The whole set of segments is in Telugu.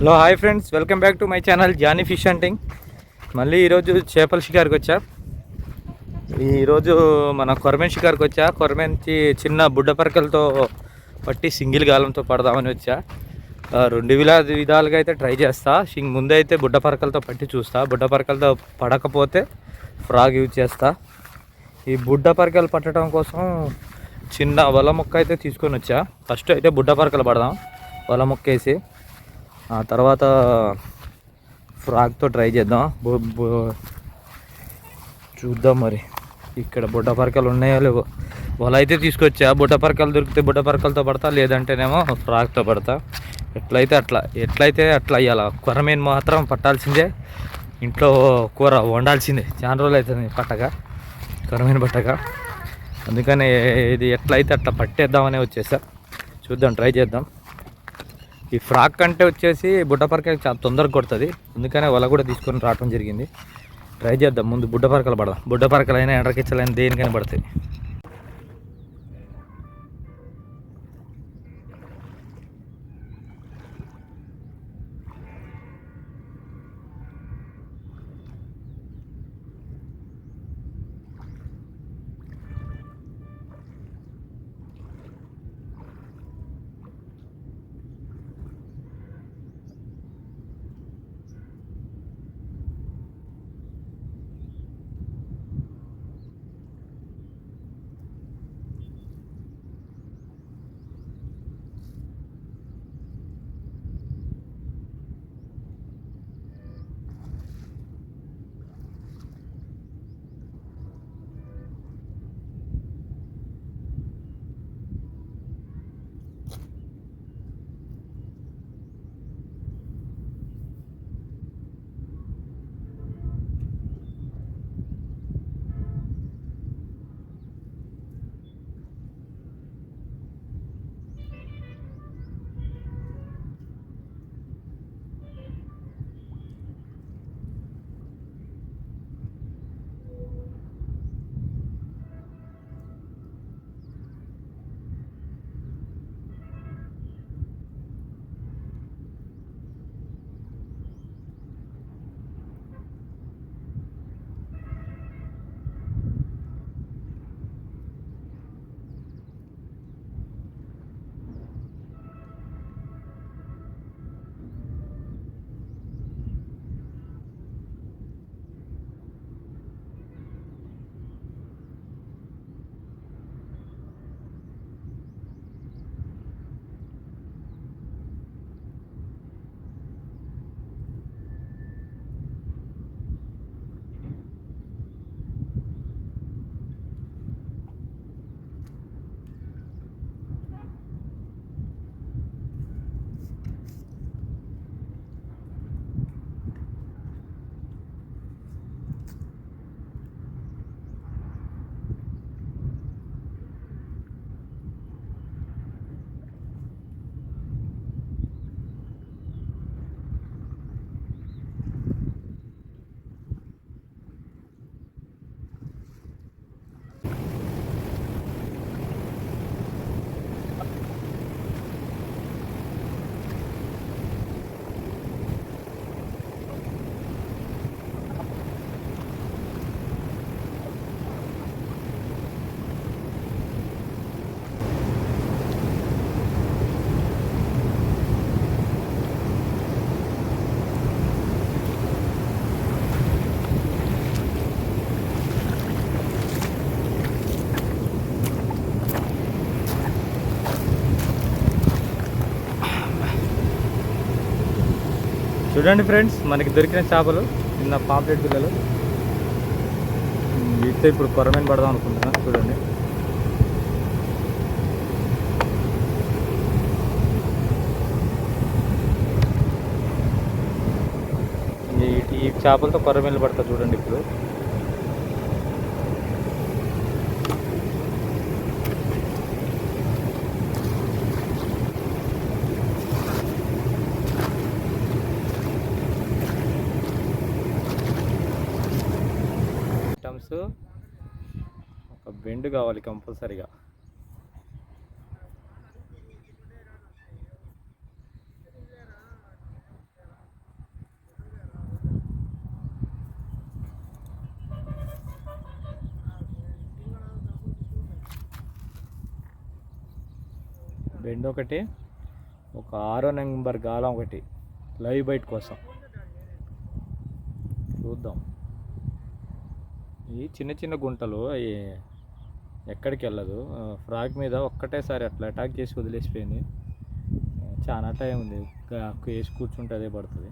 Hello hi friends. Welcome back to my channel Johnny fish hunting. మళ్ళీ ఈరోజు చేపల షికార్కి వచ్చా. ఈరోజు మన కొరమెన్ షికార్కి వచ్చా. కొరమెన్కి చిన్న బుడ్డ పరకలతో పట్టి సింగిల్ గాలంతో పడదామని వచ్చా. రెండు విధా విధాలుగా అయితే ట్రై చేస్తా. షింగ్ ముందైతే బుడ్డ పరకలతో పట్టి చూస్తా. బుడ్డ పరకలతో పడకపోతే ఫ్రాగ్ యూజ్ చేస్తా. ఈ బుడ్డ పరకలు పట్టడం కోసం చిన్న వల మొక్క అయితే తీసుకొని వచ్చా. ఫస్ట్ అయితే బుడ్డ పరకలు పడదాం. వల మొక్క వేసి ఆ తర్వాత ఫ్రాక్తో ట్రై చేద్దాం. చూద్దాం మరి. ఇక్కడ బుట్ట పరకలు ఉన్నాయో లేవో. వల అయితే తీసుకొచ్చా. బుట్ట పరకలు దొరికితే బుట్ట పరకలతో పడతా లేదంటేనేమో ఫ్రాక్తో పడతా. ఎట్లయితే అట్లా ఎట్లయితే అట్లా అయ్యాల కొరమీన్ మాత్రం పట్టాల్సిందే. ఇంట్లో కూర వండాల్సిందే. చాలా రోజులు అవుతుంది పట్టక కొరమీన్ పట్టక. అందుకని ఇది ఎట్లయితే అట్లా పట్టేద్దామనే వచ్చేసా. చూద్దాం ట్రై చేద్దాం. ఈ ఫ్రాక్ కంటే వచ్చేసి బుట్టపరకలు చాలా తొందరగా కొడుతుంది. అందుకనే వల కూడా తీసుకొని రావడం జరిగింది. ట్రై చేద్దాం. ముందు బుడ్డపరకలు పడదాం. బుడ్డపరకలైనా ఎండ్రకిచ్చలైనా దేనికైనా పడతాయి. చూడండి ఫ్రెండ్స్ మనకి దొరికిన చేపలు నిన్న పాపులేట్ పిల్లలు. వీటితో ఇప్పుడు కొరమైన పడదాం అనుకుంటున్నాను చూడండి. ఈ చేపలతో కొరమేలు పడతా చూడండి ఇప్పుడు. ఐటమ్స్ ఒక బెండ్ కావాలి కంపల్సరీగా. బెండ్ ఒకటి ఒక ఆరో నెంబర్ గాలం ఒకటి లైవ్ బైట్ కోసం. చూద్దాం. ఈ చిన్న చిన్న గుంటలు అవి ఎక్కడికి వెళ్ళదు. ఫ్రాగ్ మీద ఒక్కటేసారి అట్లా అటాక్ చేసి వదిలేసిపోయింది. చాలా టైం ఉంది. వేసి కూర్చుంటే అదే పడుతుంది.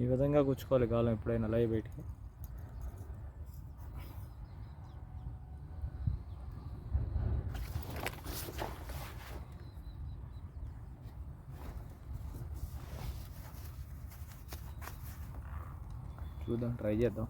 ఈ విధంగా గుచ్చుకోవాలి గాలం ఎప్పుడైనా లైవ్ బయటికి. చూద్దాం ట్రై చేద్దాం.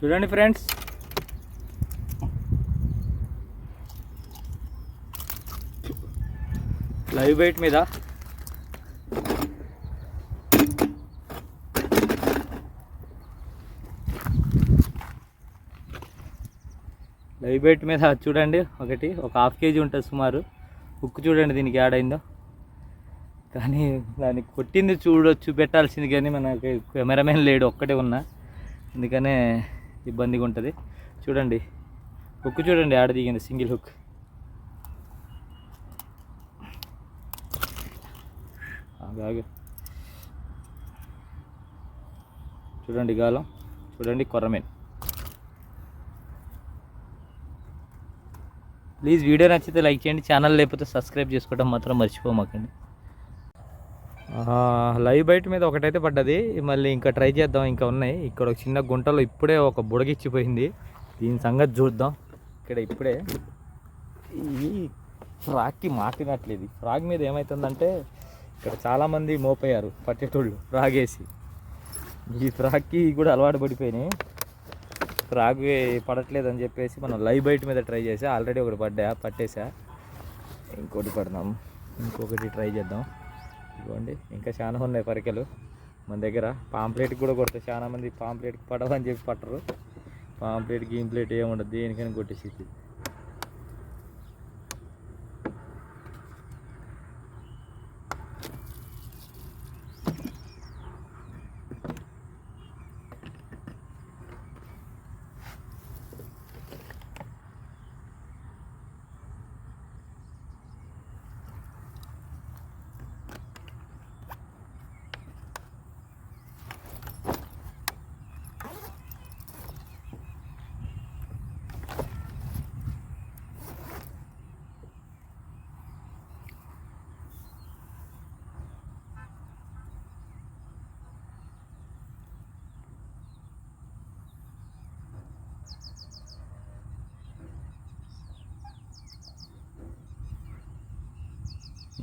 చూడండి ఫ్రెండ్స్. లైవ్ బైట్ మీద. లైవ్ బైట్ మీద చూడండి. ఒకటి ఒక హాఫ్ కేజీ ఉంటుంది సుమారు. ఉక్కు చూడండి దీనికి యాడ్ అయిందో. కానీ దాన్ని కొట్టింది చూడొచ్చు పెట్టాల్సింది కానీ మనకి కెమెరామెన్ లేడు ఒక్కటే ఉన్నా. అందుకనే ఇబ్బందిగా ఉంటుంది. చూడండి. హుక్ చూడండి ఆడ దిగింది సింగిల్ హుక్ ఆగు చూడండి గాలం. చూడండి కొర్రమేన్ ప్లీజ్ వీడియో నచ్చితే లైక్ చేయండి ఛానల్ లేకపోతే సబ్స్క్రైబ్ చేసుకోవడం మాత్రం మర్చిపోమాకండి. లైవ్ బయట మీద ఒకటైతే పడ్డది. మళ్ళీ ఇంకా ట్రై చేద్దాం ఇంకా ఉన్నాయి. ఇక్కడ ఒక చిన్న గుంటలో ఇప్పుడే ఒక బుడగిచ్చిపోయింది. దీని సంగతి చూద్దాం. ఇక్కడ ఇప్పుడే ఈ ఫ్రాక్కి మాటినట్లేదు. ఈ ఫ్రాగ్ మీద ఏమవుతుందంటే ఇక్కడ చాలామంది మోపోయారు పట్టేటోళ్ళు ఫ్రాగేసి ఈ ఫ్రాక్కి కూడా అలవాటు పడిపోయినాయి. ఫ్రాగ్ పడట్లేదు అని చెప్పేసి మనం లైవ్ బైట్ మీద ట్రై చేసా. ఆల్రెడీ ఒకటి పడ్డా పట్టేసా. ఇంకోటి పడదాం. ఇంకొకటి ట్రై చేద్దాం. ఇవ్వండి ఇంకా చాలా ఉన్నాయి పరికలు. మన దగ్గర పాంప్లెట్కి కూడా కొడతారు. చాలా మంది పాంప్లెట్కి పడవని చెప్పి పట్టరు. పాంప్లెట్ గీమ్ ప్లేట్ ఏముండదు. దేనికైనా కొట్టేసి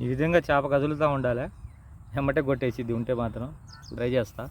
ఈ విధంగా చేప కదులుతూ ఉండాలి. ఎమ్మటే కొట్టేసిద్ది ఉంటే మాత్రం ట్రై చేస్తా.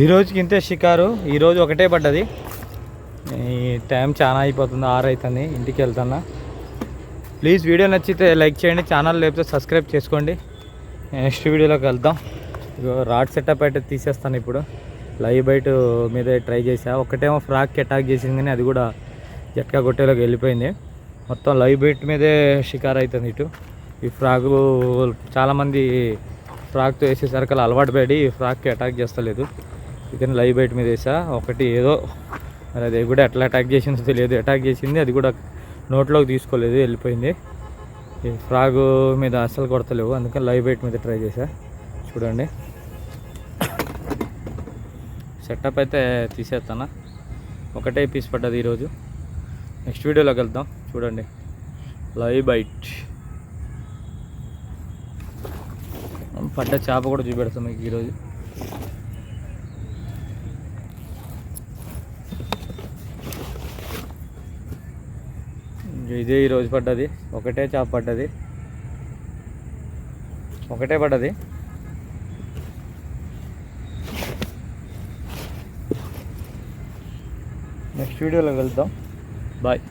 ఈ రోజుకి ఇంతే షికారు. ఈరోజు ఒకటే పడ్డది. ఈ టైం చాలా అయిపోతుంది ఆరు అవుతుంది ఇంటికి వెళ్తున్నా. ప్లీజ్ వీడియో నచ్చితే లైక్ చేయండి ఛానల్ లేకపోతే సబ్స్క్రైబ్ చేసుకోండి. నెక్స్ట్ వీడియోలోకి వెళ్దాం. ఇగో రాడ్ సెటప్ అయితే తీసేస్తాను ఇప్పుడు. లైవ్ బైట్ మీద ట్రై చేసా ఒకటేమో ఫ్రాక్కి అటాక్ చేసింది కానీ అది కూడా జట్కా కొట్టేలోకి వెళ్ళిపోయింది. మొత్తం లైవ్ బైట్ మీదే షికార్ అవుతుంది ఇటు. ఈ ఫ్రాక్ చాలామంది ఫ్రాక్తో వేసేసరికి అలవాటు పడి ఈ ఫ్రాక్కి అటాక్ చేస్తలేదు. ఇతను లైవ్ బైట్ మీద వేసా. ఒకటి ఏదో మరి అది కూడా ఎట్లా అటాక్ చేసిందో తెలియదు. అటాక్ చేసింది అది కూడా నోట్లోకి తీసుకోలేదు వెళ్ళిపోయింది. ఈ ఫ్రాగ్ మీద అస్సలు కొడతలేవు. అందుకని లైవ్ బైట్ మీద ట్రై చేశా చూడండి. సెటప్ అయితే తీసేస్తానా? ఒకటే పీస్ పడ్డది ఈరోజు. నెక్స్ట్ వీడియోలోకి వెళ్దాం. చూడండి. Live bait. పడ్డ చేప కూడా చూపెడతాం మీకు ఈరోజు. ఇదే ఈరోజు పడ్డది. ఒకటే చేప పడ్డది. ఒకటే పడ్డది. నెక్స్ట్ వీడియోలో వెళ్దాం బాయ్.